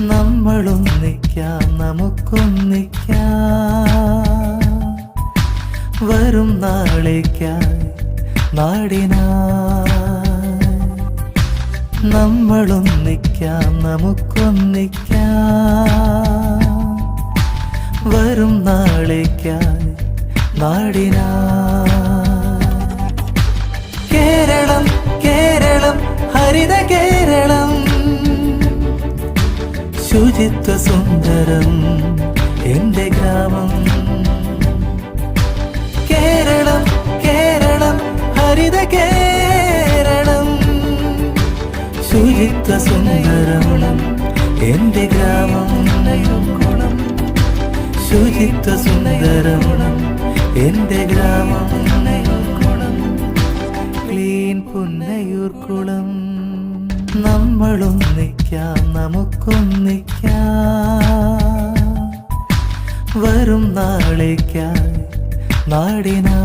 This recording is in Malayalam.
നമ്മളൊന്നിക്കാം നമുക്കൊന്നിക്കാം. വരും നാളേക്കായി നാടിനായി. നമ്മളൊന്നിക്കാം നമുക്കൊന്നിക്കാം. വരും നാളേക്കായി നാടിനായി. ശുചിത്വ സുന്ദരം എന്റെ ഗ്രാമം. കേരളം കേരളം ഹരിത കേരളം. ശുചിത്വ സുന്ദരം എന്റെ ഗ്രാമം. ശുചിത്വ സുന്ദരം എന്റെ ഗ്രാമം. ക്ലീൻ പുന്നയൂർക്കുളം. നമ്മളൊന്നിക്കാം. നമുക്കൊന്നിക്കാം. വരും നാളേക്കായി നാടിനാ